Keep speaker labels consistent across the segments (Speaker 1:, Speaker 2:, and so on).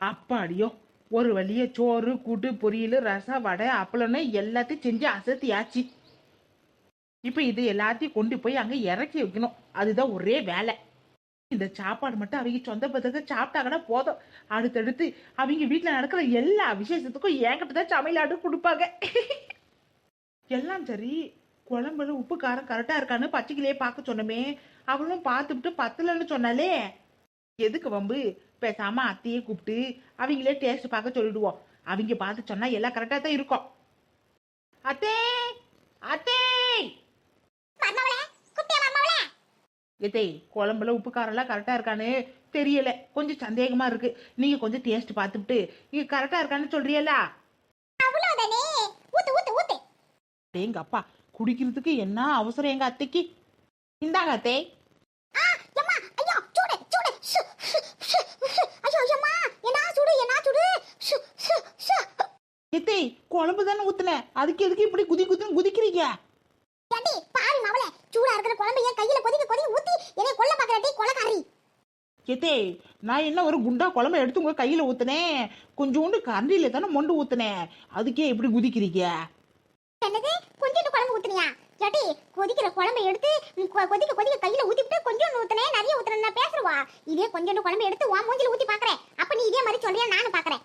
Speaker 1: அப்பாடியோ ஒரு வழிய சோறு கூட்டு பொரியல் ரசம் வடை அப்பளம்னு எல்லாத்தையும் செஞ்சு அசத்தியாச்சு. இப்போ இது எல்லாத்தையும் கொண்டு போய் அங்கே இறக்கி வைக்கணும். அதுதான் ஒரே வேலை. இந்த சாப்பாடு மட்டும் அவங்க சொந்த பந்தத்துக்கு சாப்பிட்டாங்கன்னா போதும். அடுத்தடுத்து அவங்க வீட்டில் நடக்கிற எல்லா விசேஷத்துக்கும் என்கிட்ட தான் சமையலாடு கொடுப்பாங்க. எல்லாம் சரி குழம்புல உப்பு காரம் கரெக்டாக இருக்கான்னு பச்சைக்கிலேயே பார்க்க சொன்னமே. அவளும் பார்த்துட்டு பத்தலன்னு சொன்னாலே எதுக்கு வம்பு? பேசாம அத்தையே கூப்பிட்டு அவங்களே டேஸ்ட் பார்க்க சொல்லிடுவோம். அவங்க பார்த்து சொன்னா எல்லாம் கரெக்டாக தான் இருக்கும். அத்தே அத்தே. எதே குழம்புல உப்பு காரம்லாம் கரெக்டாக இருக்கான்னு தெரியல. கொஞ்சம் சந்தேகமா இருக்கு. நீங்க கொஞ்சம் டேஸ்ட் பார்த்துட்டு இது கரெக்டாக இருக்கான்னு சொல்றியலா எங்க அப்பா குடிக்கிறதுக்கு என்ன அவசரம் எங்க அத்தைக்கு? இந்தாங்க அத்தே
Speaker 2: ஆ எம்மா ஐயோ சூடு சூடு ஷு, ஷு, ஷு, ஷு. ஐயோ எம்மா என்ன சூடு என்ன சூடு ஷு, ஷு, ஷு.
Speaker 1: எத்தே குழம்பு தானே ஊத்துனேன் அதுக்கு எதுக்கு இப்படி குதி குதின்னு குதிக்கிறீங்க?
Speaker 2: ஏண்டி பாவி மவளே சூடா இருக்கிற குழம்பு என் கையில கொதிக்க கொதிக்க ஊத்தி என்னை கொல்ல பாக்குறடி கொலக்காரி
Speaker 1: எத்தே நான் என்ன ஒரு குண்டா குழம்பு எடுத்து உங்க கையில ஊத்துனேன் கொஞ்சோண்டு கரண்டியில தானே மொண்டு ஊத்துனேன் அதுக்கே இப்படி குதிக்கிறீங்க?
Speaker 2: என்னது? கொஞ்சோண்டு குழம்பு ஊத்துனியா? ஏடி கொதிக்கிற குழம்பை எடுத்து கொதிக்க கொதிக்க கையில ஊத்திட்டு கொஞ்சோண்டு ஊத்துனே நிறைய ஊத்துறேன் பேசுறவா? இதே கொஞ்சோண்டு குழம்பு எடுத்து உன் மூஞ்சில ஊத்தி பாக்குறேன் அப்ப நீ இதே மாதிரி சொல்றியா நானும் பாக்குறேன்.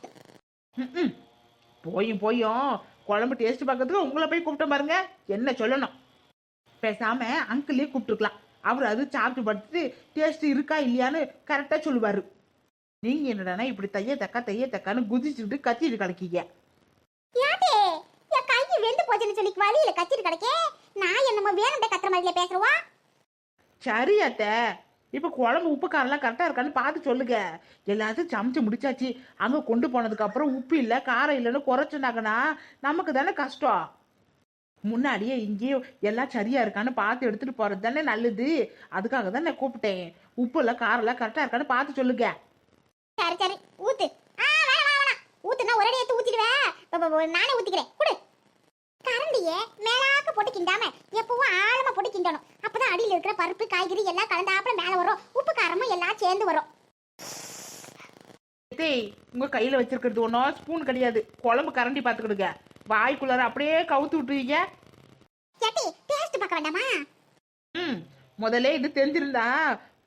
Speaker 1: போயும் போயும். குழம்பு டேஸ்ட் பார்க்கறதுக்கு உங்களை போய் கூப்பிட்ட பாருங்க. என்ன சொல்லணும்? பேசாம அங்கிளே கூப்பிட்டுருக்கலாம். அவர் அது சாப்பிட்டு பார்த்துட்டு டேஸ்ட் இருக்கா இல்லையான்னு கரெக்டாக சொல்லுவாரு. நீங்க என்னடானா இப்படி தைய தக்கா தைய தக்கான்னு குதிச்சுட்டு கத்திட்டு கிடக்கீங்க.
Speaker 2: கை வெந்து போச்சுன்னு சொல்லி வழியில கச்சிட்டு கிடக்கே. நான் என்னமோ வேணும்டே கத்துற மாதிரில பேசுறவா?
Speaker 1: சரி அத்தை. இப்போ குழம்பு உப்பு காரெல்லாம் கரெக்டாக இருக்கான்னு பார்த்து சொல்லுங்க. எல்லாத்தையும் சமைச்சு முடிச்சாச்சு. அங்கே கொண்டு போனதுக்கப்புறம் உப்பு இல்லை காரம் இல்லைன்னு குறைச்சுனாங்கன்னா நமக்கு தானே கஷ்டம். முன்னாடியே இங்கேயே எல்லாம் சரியா இருக்கான்னு பார்த்து எடுத்துகிட்டு போகிறது தானே நல்லது. அதுக்காக தான் நான் கூப்பிட்டேன். உப்பு இல்லை காரம் எல்லாம் கரெக்டாக இருக்கான்னு பார்த்து சொல்லுங்க.
Speaker 2: சரி சரி. ஊத்து. ஊத்துனா ஒரே எடுத்து ஊத்திடுவேன். நானே ஊத்திக்கிறேன். குடு. கரண்டியே மேலாக்க போட்டு கிண்டாம எப்பவும் ஆழமா போட்டு கிண்டணும். அப்பதான் அடியில இருக்கிற பருப்பு காய்கறி எல்லாம் கலந்தாப்புல மேல வரும். உப்பு காரமும் எல்லாம் சேர்ந்து வரும்.
Speaker 1: டேய் உங்க கையில வச்சிருக்கிறது ஒன்றும் ஸ்பூன் கிடையாது. குழம்பு கரண்டி பார்த்துக்கிடுங்க வாய்க்குள்ளார அப்படியே கவுத்து விட்டுருவீங்க.
Speaker 2: ஏட்டி டேஸ்ட் பார்க்க வேண்டாமா?
Speaker 1: ம் முதல்ல இது தெரிஞ்சிருந்தா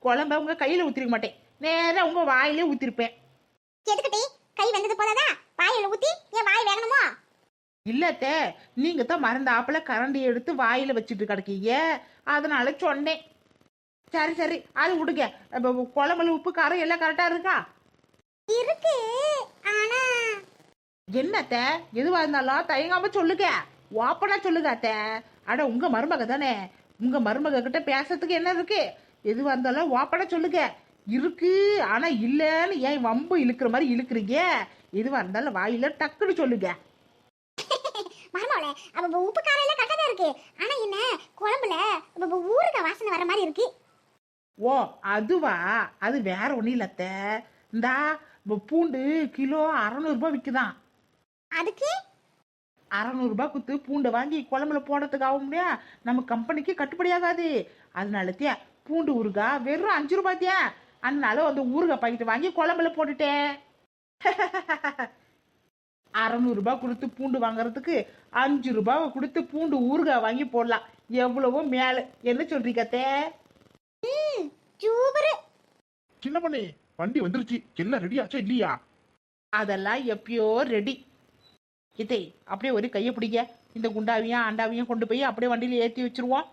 Speaker 1: குழம்ப உங்க கையில ஊத்திருக்க மாட்டேன். நேரா உங்க வாயிலே ஊத்திருப்பேன்.
Speaker 2: எதுக்கிட்டி கை வெந்தது போதாதா வாயில ஊத்தி என் வாய் வேகணுமோ?
Speaker 1: இல்லத்த நீங்க தான் மறந்தாப்புல கரண்டி எடுத்து வாயில வச்சுட்டு கிடக்கீங்க. அதனால சொன்னேன். சரி சரி அது விடுங்க. குழம்புல உப்பு காரம் எல்லாம் கரெக்டா இருக்கா?
Speaker 2: இருக்கு. ஆனா
Speaker 1: என்னத்த எதுவா இருந்தாலும் தயங்காம சொல்லுங்க. ஓப்பனா சொல்லுங்க அத்த அட உங்க மருமக தானே. உங்க மருமக கிட்ட பேசுறதுக்கு என்ன இருக்கு? எதுவா இருந்தாலும் ஓப்பனா சொல்லுங்க. இருக்கு ஆனா இல்லன்னு ஏன் வம்பு இழுக்கிற மாதிரி இழுக்கிறீங்க? எதுவா இருந்தாலும் வாயில டக்குன்னு சொல்லுங்க.
Speaker 2: மரமாவளே அப்ப உப்பு காரம் எல்லாம் கரெக்டா தான் இருக்கு. ஆனா என்ன குழம்புல அப்ப ஊறுகாய் வாசனை வர மாதிரி இருக்கு.
Speaker 1: ஓ அதுவா? அது வேற ஒன்றும் இல்லத்த இந்தா பூண்டு கிலோ அறநூறுபா விற்குதான்
Speaker 2: அதுக்கு?
Speaker 1: அறநூறுபா குத்து பூண்டை வாங்கி குழம்புல போடுறதுக்கு ஆகும் முடியா நம்ம கம்பெனிக்கு கட்டுப்படியாகாது அதனால தியா பூண்டு ஊறுகா வெறும் அஞ்சு ரூபாத்தியா அதனால அந்த ஊறுகாய் பாக்கெட் வாங்கி குழம்புல போட்டுட்டேன். அறநூறுபா கொடுத்து பூண்டு வாங்குறதுக்கு அஞ்சு ரூபாவை கொடுத்து பூண்டு ஊறுகாய் வாங்கி போடலாம். எவ்வளவோ மேலே. என்ன சொல்றீங்க அத்தை?
Speaker 2: சூப்பர்.
Speaker 3: சின்ன பண்ணி வண்டி வந்துருச்சு. எல்லாம் ரெடி ஆச்சா இல்லையா?
Speaker 1: அதெல்லாம் எப்பயோ ரெடி இதை அப்படியே ஒரு கையை பிடிக்க இந்த குண்டாவையும் ஆண்டாவையும் கொண்டு போய் அப்படியே வண்டியில ஏற்றி வச்சிருவோம்.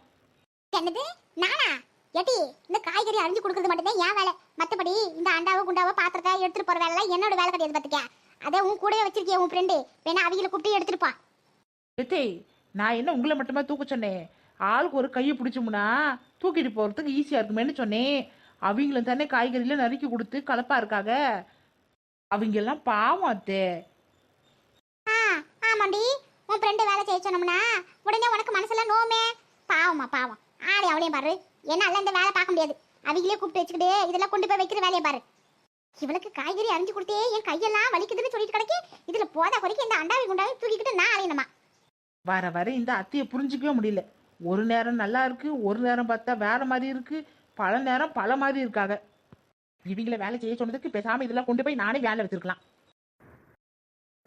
Speaker 2: என்னது? நானா? ஏட்டி இந்த காய்கறி அரிஞ்சு கொடுக்கறது மட்டும்தான் என் வேலை. மத்தபடி இந்த அண்டாவோ குண்டாவோ பாத்திரத்தை எடுத்துட்டு போற வேலை என்னோட வேலை கிடையாது பாத்துக்க. அதே உன் கூடவே வச்சிருக்கிய உன் ஃப்ரெண்டு வேணா அவங்கள கூப்பிட்டு எடுத்துட்டு போ.
Speaker 1: எத்தே நான் என்ன உங்களை மட்டுமா தூக்க சொன்னேன்? ஆளுக்கு ஒரு கையை பிடிச்சோம்னா தூக்கிட்டு போறதுக்கு ஈஸியா இருக்குமேன்னு சொன்னேன். அவங்களும் தானே காய்கறியில நறுக்கி கொடுத்து கலப்பா இருக்காங்க அவங்க எல்லாம் பாவம் அத்தே.
Speaker 2: ஆ ஆமாண்டி. உன் ஃப்ரெண்டு வேலை செய்ய சொன்னோம்னா உடனே உனக்கு மனசுல நோமே பாவமா பாவம். ஆளே அவளையும் பாரு. என்னால இந்த வேலை பார்க்க முடியாது. அவங்களே கூப்பிட்டு வச்சுக்கிட்டு இதெல்லாம் கொண்டு போய் வைக்கிற வேலையை பாரு. இவளுக்கு காய்கறி அரிஞ்சு கொடுத்தே என் கையெல்லாம் வலிக்குதுன்னு சொல்லிட்டு கிடக்கி இதுல போதா குறைக்கு இந்த அண்டாவி குண்டாவி தூக்கிக்கிட்டு நான் அலையணுமா?
Speaker 1: வர வர இந்த அத்தையை புரிஞ்சிக்கவே முடியல. ஒரு நேரம் நல்லா இருக்கு ஒரு நேரம் பார்த்தா வேற மாதிரி இருக்கு பல நேரம் பல மாதிரி இருக்காங்க இவங்கள வேலை செய்ய சொன்னதுக்கு பேசாம இதெல்லாம் கொண்டு போய் நானே வேலை வச்சிருக்கலாம்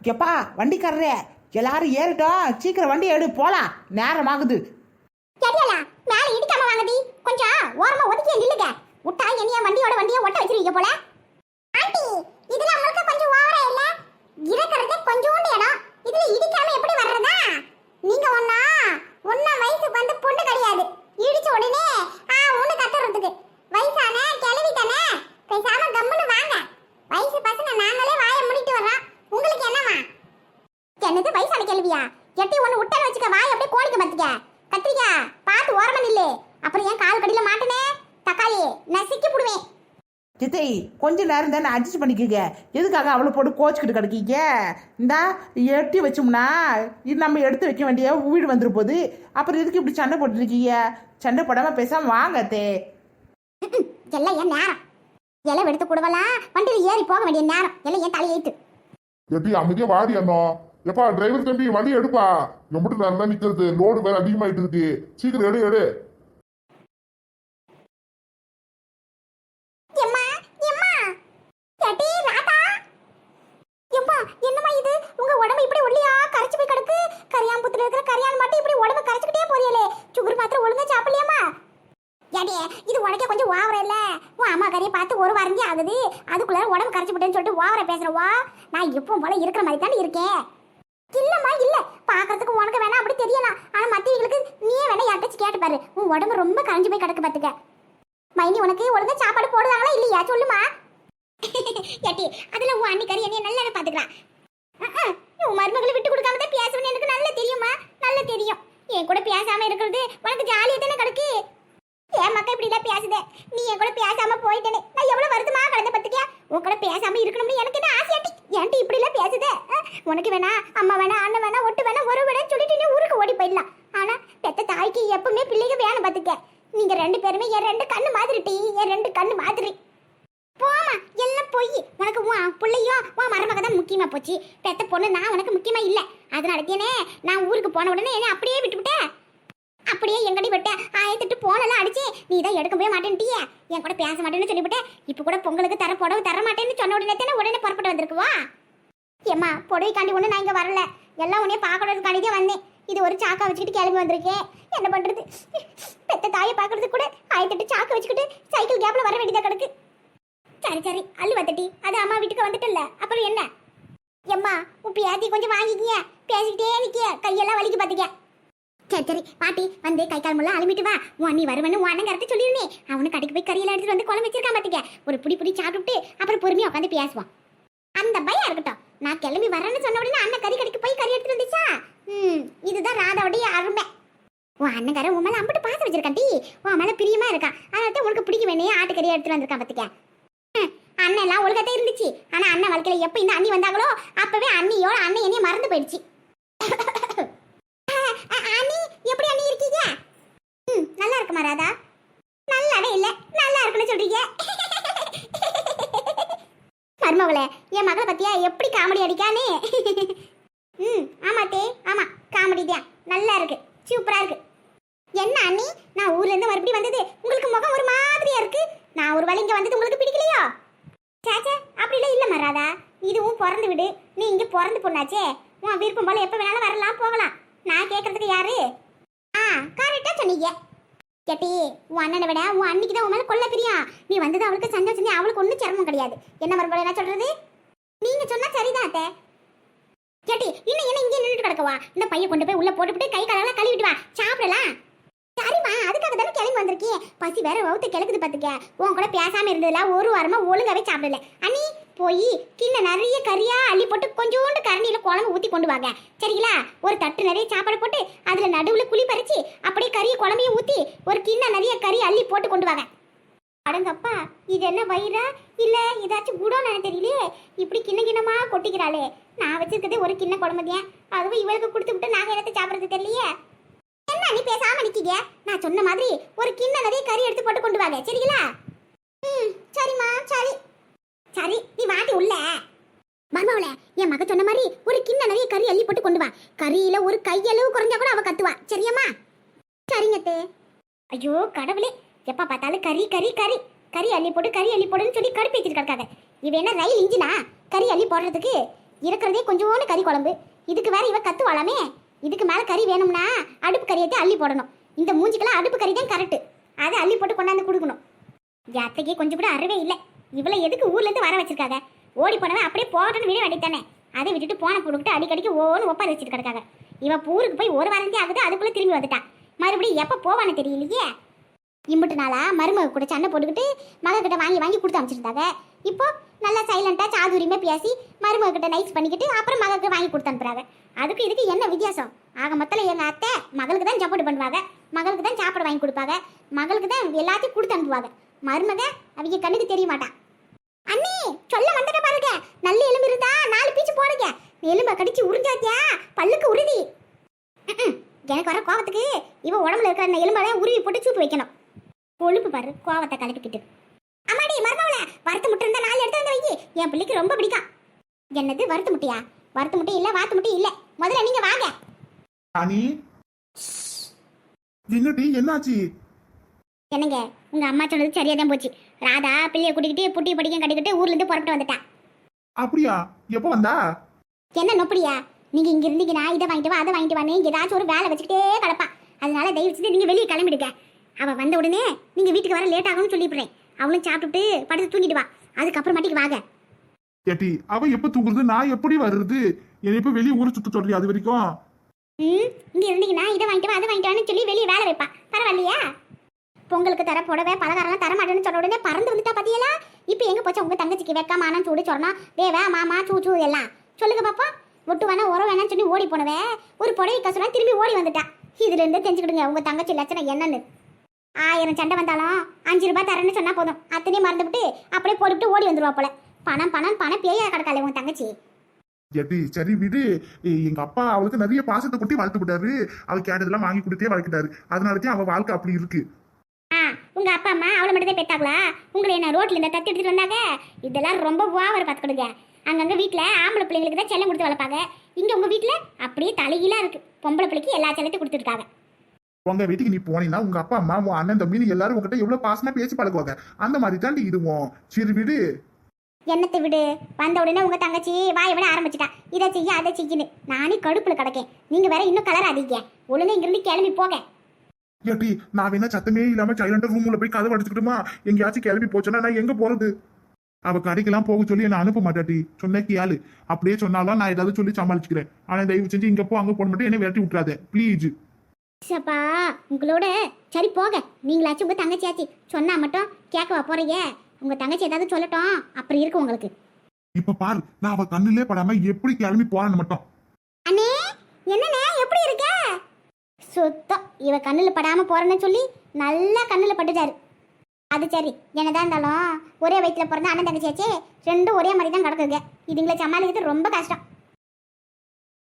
Speaker 1: எப்பா வண்டிக்காரரே எல்லாரும் ஏறிட்டோம் சீக்கிரம் வண்டி எடு போலாம். நேரம் ஆகுது
Speaker 2: கேட்டியலா மேல இடிக்காம வாங்கடி கொஞ்சம் ஓரமா ஒதுக்கி நில்லுங்க. விட்டா என்னைய வண்டியோட வண்டியை ஒட்ட வச்சிருவீங்க போல? நீங்க ஒண்ணா ஒன்னா வயசுக்கு வந்து பொண்ணு கிடையாது. இடிச்ச உடனே ஆ ஒண்ணு கத்துறதுக்கு வயசான கிளவி தானே பேசாம கம்முன்னு வாங்க வயசு பசங்க நாங்களே வாயை மூடிட்டு வர்றோம் உங்களுக்கு என்னவா என்னது வயசான கேள்வியா எட்டி ஒண்ணு விட்டேன்னு வச்சுக்க வாய் அப்படியே கோணிக்க பாத்துக்க கத்திரிக்கா பார்த்து ஓரமா நில்லு அப்புறம் ஏன் கால் கடியில மாட்டனே தக்காளி நசுக்கி புடுவேன்
Speaker 1: சித்தை கொஞ்ச நேரம் தானே அட்ஜஸ்ட் பண்ணிக்கங்க. எதுக்காக அவளை போட்டு கோச்சிக்கிட்டு கிடக்கீங்க? இந்தா எட்டி வச்சோம்னா இது நம்ம எடுத்து வைக்க வேண்டிய வீடு வந்துரு போகுது அப்புறம் எதுக்கு இப்படி சண்டை போட்டுருக்கீங்க? சண்டை போடாம பேசாம வாங்க தே
Speaker 2: எல்லாம் ஏன் நேரம். எல்லாம் எடுத்து கூடவெல்லாம் வண்டியில ஏறி போக வேண்டிய நேரம். எல்லாம் ஏன் தலையெழுத்து
Speaker 3: எப்படி அமைதியா வாடி அண்ணா. எப்பா டிரைவர் தம்பி வண்டி எடுப்பா. எம்பிட்டு நேரம் தான் நிக்கிறது. லோடு வேற அதிகமாயிட்டு இருக்கு. சீக்கிரம் எடு எடு
Speaker 2: எம்மா எம்மா எட்டி ராதா எம்மா என்னம்மா இது உங்க உடம்பு இப்படி ஒல்லியா கரைச்சு போய் கிடக்கு கரியாம்புத்துல இருக்கிற கரியான் மட்டும் இப்படி உடம்பு கரைச்சுக்கிட்டே போறியலே சுகர் மாத்திரம் ஒழுங்கா சாப்பிடலையாமா ஏடியே இது உனக்கே கொஞ்சம் ஓவர இல்ல உன் பார்த்து ஒரு வாரஞ்சே ஆகுது. அதுக்குள்ள உடம்பு கரைச்சி விட்டேன்னு சொல்லிட்டு ஓவர பேசுறவா நான் எப்பவும் போல இருக்கிற மாதிரி தானே இருக்கேன். இல்லம்மா இல்ல. பாக்குறதுக்கு உனக்கு வேணா அப்படி தெரியலாம். ஆனா மத்தவங்களுக்கு நீயே வேணா யார்ட்டாச்சும் கேட்டு பாரு. உன் உடம்பு ரொம்ப கரைஞ்சு போய் கிடக்கு பாத்துக்க. மைனி உனக்கு ஒழுங்கா சாப்பாடு போடுவாங்களா இல்லையா? சொல்லுமா. ஏட்டி அதுல உன் அன்னிக்கறி கறி என்னைய நல்லா பாத்துக்கலாம் உன் மருமகளை விட்டு கொடுக்காம தான் பேசுவேன்னு எனக்கு நல்லா தெரியுமா நல்லா தெரியும். என் கூட பேசாம இருக்கிறது உனக்கு ஜாலியா தானே கிடக்கு. ஏன் மக்கள் இப்படி எல்லாம் பேசுதே. நீ என் கூட பேசாம போயிட்டேனே. நான் எவ்வளவு வருத்தமா கலந்து பத்துக்கியா உன் கூட பேசாம இருக்கணும்னு எனக்கு என்ன ஆசையாட்டி என்கிட்ட இப்படி எல்லாம் பேசுதே? உனக்கு வேணா அம்மா வேணா அண்ணன் வேணா ஒட்டு வேணா ஒரு வேணா சொல்லிட்டு நீ ஊருக்கு ஓடி போயிடலாம். ஆனா பெத்த தாய்க்கு எப்பவுமே பிள்ளைங்க வேணும் பாத்துக்க. நீங்க ரெண்டு பேருமே என் ரெண்டு கண்ணு மாதிரி டீ என் ரெண்டு கண்ணு மாதிரி. போமா எல்லாம் பொய். உனக்கு உன் பிள்ளையும் உன் மருமக தான் முக்கியமா போச்சு. பெத்த பொண்ணு நான் உனக்கு முக்கியமா இல்ல. அதனால தானே நான் ஊருக்கு போன உடனே என்னை அப்படியே போனெல்லாம் அடிச்சு நீ தான் எடுக்க போய் மாட்டேன்ட்டியே. என் கூட பேச மாட்டேன்னு சொல்லிவிட்டு இப்போ கூட பொங்கலுக்கு தர புடவை தர மாட்டேன்னு சொன்ன உடனே தானே உடனே புறப்பட்டு வந்திருக்குவா? ஏம்மா புடவைக்காண்டி ஒன்று நான் இங்கே வரல. எல்லாம் உடனே பார்க்கறதுக்காண்டி தான் வந்தேன். இது ஒரு சாக்கா வச்சுக்கிட்டு கிளம்பி வந்திருக்கேன் என்ன பண்ணுறது பெத்த தாயை பார்க்கறதுக்கு கூட ஆயத்திட்டு சாக்கு வச்சுக்கிட்டு சைக்கிள் கேப்பில் வர வேண்டியதாக கிடக்கு? சரி சரி. அள்ளு வந்துட்டி அது அம்மா வீட்டுக்கு வந்துட்டல அப்புறம் என்ன? எம்மா உன் பேத்தி கொஞ்சம் வாங்கிக்கிங்க. பேசிக்கிட்டே நிக்கிய. கையெல்லாம் வலிக்கு பாத்துக்க. சரி சரி. பாட்டி வந்து கை கால் முள்ள அழுமிட்டு வா. உன் நீ வருவனு உன் அண்ணன் கரெக்டாக சொல்லிருந்தே. அவனு கடைக்கு போய் கறியெல்லாம் எடுத்துட்டு வந்து குழம்பு வச்சிருக்கான் பாத்துக்க. ஒரு புடி புடி சாப்பிட்டுட்டு அப்புறம் பொறுமையாக உட்காந்து பேசுவான். அந்த பையா இருக்கட்டும். நான் கிளம்பி வரேன்னு சொன்ன உடனே அண்ணன் கறி கடைக்கு போய் கறி எடுத்துட்டு வந்துச்சா? ம் இதுதான் ராதாவுடைய அருமை. உன் அண்ணங்கார உன் மேலே அம்பிட்டு பாசம் வச்சிருக்கான் டி. உன் மேலே பிரியமா இருக்கான். அதனால தான் உனக்கு பிடிக்க வேணையே ஆட்டுக்கறி எடுத்துட்டு வந்திருக்கான் பார்த்துக்க ஹம், அண்ணன் எல்லாம் ஒழுங்கத்தே இருந்துச்சு. ஆனா அண்ணன் வாழ்க்கையில எப்போ இந்த அண்ணி வந்தாங்களோ அப்பவே அண்ணியோட அண்ணன் என்னைய மறந்து போயிடுச்சு அஹ், அஹ், அண்ணி எப்படி அண்ணி இருக்கீங்க ம் நல்லா இருக்குமா ராதா நல்லாவே இல்ல நல்லா இருக்குன்னு சொல்றீங்க மருமகளே என் மகளை பத்தியா எப்படி காமெடி அடிக்கானே? ம் ஆமா தே ஆமா. காமெடி தான். நல்லா இருக்கு. சூப்பரா இருக்கு. என்ன அண்ணி? நான் ஊர்ல இருந்து மறுபடியும் வந்தது உங்களுக்கு முகம் ஒரு மாதிரியா இருக்கு. நான் ஒரு வழி இங்க வந்தது உங்களுக்கு பிடிக்கலையோ? சேச்சே அப்படிலாம் இல்ல மராதா. இதுவும் பிறந்து விடு. நீ இங்க பிறந்து பொண்ணாச்சே. உன் விருப்பம் போல எப்ப வேணாலும் வரலாம் போகலாம். நான் கேக்குறதுக்கு யாரு? ஆ கரெக்டா சொன்னீங்க. கேட்டி உன் அண்ணனை விட உன் அன்னைக்கு தான் உன் மேலே கொல்ல பிரியா? நீ வந்தது அவளுக்கு சந்தோஷம் அவளுக்கு ஒன்றும் சிரமம் கிடையாது. என்ன மறுபடியும் என்ன சொல்றது? நீங்க சொன்னா சரிதான் அத்தை. கேட்டி இன்னும் என்ன இங்கே நின்றுட்டு கிடக்கவா இந்த பையன் கொண்டு போய் உள்ள போட்டுவிட்டு கை காலெல்லாம் கழுவிட்டு வா. சாப்பிடலாம் சரிம்மா அதுக்காக தானே கிளம்பி வந்திருக்கேன் பசி வேற வகுத்து கிழக்குது பார்த்துக்க உன் கூட பேசாம இருந்ததுல ஒரு வாரமா ஒழுங்காவே சாப்பிடல. அண்ணி போய் கிண்ண நிறைய கறியா அள்ளி போட்டு கொஞ்சோண்டு கரண்டியில் குழம்பு ஊத்தி கொண்டு வாங்க. சரிங்களா? ஒரு தட்டு நிறைய சாப்பாடு போட்டு அதுல நடுவுல குழி பறிச்சு அப்படியே கறி குழம்பையும் ஊத்தி ஒரு கிண்ண நிறைய கறி அள்ளி போட்டு கொண்டு வாங்க. அடங்கப்பா இது என்ன வயிறா? இல்ல ஏதாச்சும் குடோன்னு எனக்கு தெரியலையே. இப்படி கிண்ண கிண்ணமா கொட்டிக்கிறாளே. நான் வச்சிருக்கதே ஒரு கிண்ண குழம்புதியா அதுவும் இவளுக்கு கொடுத்து விட்டு நாங்க எடுத்து சாப்பிடுறது தெரியலையே? என்ன நீ பேசாம நிக்கீங்க நான் சொன்ன மாதிரி ஒரு கிண்ண நிறைய கறி எடுத்து போட்டு கொண்டு வாங்க. சரிங்களா? ம் சரிம்மா சரி. சரி நீ வாட்டி உள்ள. மர்மவளே என் மக சொன்ன மாதிரி ஒரு கிண்ண நிறைய கறி அள்ளி போட்டு கொண்டு வா. கறியில ஒரு கையளவு குறைஞ்சா கூட அவ கத்துவா. சரியாம்மா? சரிங்க தே ஐயோ கடவுளே. எப்ப பார்த்தாலும் கறி கறி கறி. கறி அள்ளி போட்டு கறி அள்ளி போடுன்னு சொல்லி கடுப்பு வச்சுட்டு இவ என்ன ரயில் இன்ஜினா? கறி அள்ளி போடுறதுக்கு இருக்கிறதே கொஞ்சோண்டு கறி குழம்பு. இதுக்கு வேற இவ கத்துவாளாமே. இதுக்கு மேல கறி வேணும்னா அடுப்பு கறியத்தை அள்ளி போடணும். இந்த மூஞ்சிக்கெல்லாம் அடுப்பு கறி தான் கரெக்ட் அதை அள்ளி போட்டு கொண்டாந்து கொடுக்கணும். அத்தைக்கு கொஞ்சம் கூட அறவே இல்லை. இவளை எதுக்கு ஊர்லேருந்து வர வச்சிருக்காங்க? ஓடி போனவன் அப்படியே போட்டோன்னு விட வேண்டித்தானே அதை விட்டுட்டு போன போட்டுக்கிட்டு அடிக்கடிக்கு ஓன்னு ஒப்பாரி வச்சுட்டு கிடக்காங்க. இவன் ஊருக்கு போய் ஒரு வாரந்தே ஆகுது அதுக்குள்ளே திரும்பி வந்துட்டான் மறுபடியும் எப்போ போவான்னு தெரியலையே? இம்புட்டு நாளா மருமக கூட சண்டை போட்டுக்கிட்டு மகக்கிட்ட வாங்கி வாங்கி கொடுத்து அனுப்பிச்சிருந்தாங்க. இப்போ நல்லா சைலண்டாக சாதுரியமாக பேசி மருமக கிட்ட நைஸ் பண்ணிக்கிட்டு அப்புறம் மகளுக்கு வாங்கி கொடுத்து அனுப்புறாங்க. அதுக்கு இதுக்கு என்ன வித்தியாசம்? ஆக மொத்தம் எங்கள் அத்தை மகளுக்கு தான் சப்போர்ட் பண்ணுவாங்க. மகளுக்கு தான் சாப்பாடு வாங்கி கொடுப்பாங்க. மகளுக்கு தான் எல்லாத்தையும் கொடுத்து அனுப்புவாங்க. மருமக அவங்க கண்ணுக்கு தெரிய மாட்டான் அண்ணி சொல்ல வந்துட்ட பாருங்க. நல்ல எலும்பு இருந்தா நாலு பீச்சு போடுங்க. எலும்ப கடிச்சு உறிஞ்சாத்தியா? பல்லுக்கு உறுதி. எனக்கு வர கோவத்துக்கு இவன் உடம்புல இருக்கிற அந்த எலும்பெல்லாம் உருவி போட்டு சூப்பு வைக்கணும். கொழுப்பு பாரு கோவத்தை கலப்பிக்கிட்டு அம்மாடி மருமவள வறுத்து முட்டை இருந்தா நாலு எடுத்து வந்து வைக்கி என் பிள்ளைக்கு ரொம்ப பிடிக்கும். என்னது வறுத்து முட்டையா? வறுத்து முட்டை இல்ல வாத்து முட்டை இல்ல. முதல்ல நீங்க வாங்க.
Speaker 3: என்னடி என்னாச்சு?
Speaker 2: என்னங்க? உங்க அம்மா சொன்னது சரியா தான் போச்சு. ராதா பிள்ளைய கூட்டிக்கிட்டு புட்டி படிக்க கட்டிக்கிட்டு ஊர்ல இருந்து புறப்பட்டு வந்துட்டா.
Speaker 3: அப்படியா? எப்போ வந்தா?
Speaker 2: என்ன நொப்படியா? நீங்க இங்க இருந்தீங்கன்னா இதை வாங்கிட்டு வா அதை வாங்கிட்டு வான்னு ஏதாச்சும் ஒரு வேலை வச்சுக்கிட்டே கிடப்பா அதனால தயவு செஞ்சு நீங்க வெளியே கிளம்பிடுங்க. அவ வந்த உடனே நீங்க வீட்டுக்கு வர லேட் ஆகும்னு சொல்லிவிடுறேன் அவளும் சாப்பிட்டுட்டு படுத்து தூங்கிட்டு வா. அதுக்கப்புறமாட்டிக்கு வாங்க.
Speaker 3: ஏட்டி அவ எப்ப தூங்குறது? நான் எப்படி வர்றது? என்னை இப்ப வெளியே ஊரை சுத்த சொல்றியா அது வரைக்கும்?
Speaker 2: ம் இங்க இருந்தீங்கன்னா இதை வாங்கிட்டு வா அதை வாங்கிட்டு வான்னு சொல்லி வெளியே வேலை வைப்பா. பரவாயில்லையா? பொங்கலுக்கு தர புடவை பலகாரம்லாம் தர மாட்டேன்னு சொன்ன உடனே பறந்து வந்துட்டா பாத்தியலா? இப்போ எங்க போச்சு? உங்க தங்கச்சிக்கு வெக்க மானம் சூடு சொன்னோம் வேவா மாமா சூ சூ எல்லாம். சொல்லுங்க பாப்பா. ஒட்டு வேணா உரம் வேணாம்னு சொல்லி ஓடி போனவே ஒரு புடவை கசுனா திரும்பி ஓடி வந்துட்டா. இதுல இருந்து தெரிஞ்சுக்கிடுங்க உங்க தங்கச்சி லட்சணம் என்னன்னு. ஆயிரம் சண்டை வந்தாலும் அஞ்சு ரூபாய் தரேன்னு சொன்னா போதும். அத்தனையும் மறந்துவிட்டு அப்படியே போட்டுவிட்டு ஓடி வந்துருவா போல. பணம் பணம் பணம் பேயா கிடக்காது உங்க தங்கச்சி.
Speaker 3: எப்படி சரி விடு. ஏய், எங்க அப்பா அவளுக்கு நிறைய பாசத்தை கொட்டி வளர்த்து விட்டாரு. அவள் கேட்டதெல்லாம் வாங்கி கொடுத்தே வளர்க்கிட்டாரு. அதனாலதான் அவள் வாழ்க்கை அப்படி இருக்கு.
Speaker 2: உங்க அப்பா அம்மா அவளை மட்டும் தான் பெத்தாங்களா? உங்களை என்ன ரோட்ல இந்த தத்தி எடுத்துட்டு வந்தாங்க? இதெல்லாம் ரொம்ப ஓவர் பார்த்துக்கிடுங்க. அங்கங்க வீட்ல ஆம்பளை பிள்ளைங்களுக்கு தான் செல்லம் கொடுத்து வளர்ப்பாங்க. இங்க உங்க வீட்ல அப்படியே தலைகீழா இருக்கு. பொம்பளை பிள்ளைக்கு எல்லா செல்லத்தையும் கொடுத்துருக்காங்க.
Speaker 3: உங்க வீட்டுக்கு நீ போனீங்கன்னா உங்க அப்பா அம்மா உன் அண்ணன் தம்பின்னு எல்லாரும் உங்ககிட்ட எவ்வளவு பாசமா பேசி பழகுவாங்க? அந்த மாதிரி தாண்டி இதுவும் சரி விடு.
Speaker 2: என்னத்தை விடு? வந்த உடனே உங்க தங்கச்சி வாயை விட ஆரம்பிச்சிட்டா. இதை செய்ய அதை செய்யன்னு. நானே கடுப்புல கிடக்கேன். நீங்க வேற இன்னும் கலர் அதிக ஒழுங்கா இங்கிருந்து கிளம்பி போக
Speaker 3: ஏட்டி நான் வேணா சத்தமே இல்லாம சைலண்டா ரூம்ல போய் கதவு அடிச்சுக்கிட்டுமா? எங்கேயாச்சும் கிளம்பி போச்சோன்னா நான் எங்க போறது? அவ கடைக்கெல்லாம் போக சொல்லி என்ன அனுப்ப மாட்டாட்டி. சொன்ன கேளு. அப்படியே சொன்னாலும் நான் ஏதாவது சொல்லி சமாளிச்சுக்கிறேன். ஆனா தயவு செஞ்சு இங்க போ அங்க போன மட்டும் என்ன விரட்டி விட்டுறாத. ப்ளீஸ்
Speaker 2: சப்பா உங்களோட சரி போக. நீங்களாச்சும் உங்க தங்கச்சியாச்சு சொன்னா மட்டும் கேட்கவா போறீங்க? உங்க தங்கச்சி ஏதாவது சொல்லட்டும். அப்புறம் இருக்கு உங்களுக்கு.
Speaker 3: இப்ப பாரு நான் அவ கண்ணுலே படாம எப்படி கிளம்பி போறான்னு மட்டும்.
Speaker 2: அண்ணே என்னண்ணே? சுத்தம் இவ கண்ணில் படாமல் போகிறேன்னு சொல்லி நல்லா கண்ணில் பட்டுட்டாரு. அது சரி என்னதான் இருந்தாலும் ஒரே வயிற்றுல பிறந்த அண்ணன் தங்கச்சியாச்சே ரெண்டும் ஒரே மாதிரி தான் கிடக்குங்க இதுங்களை சமாளிக்கிறது ரொம்ப கஷ்டம்.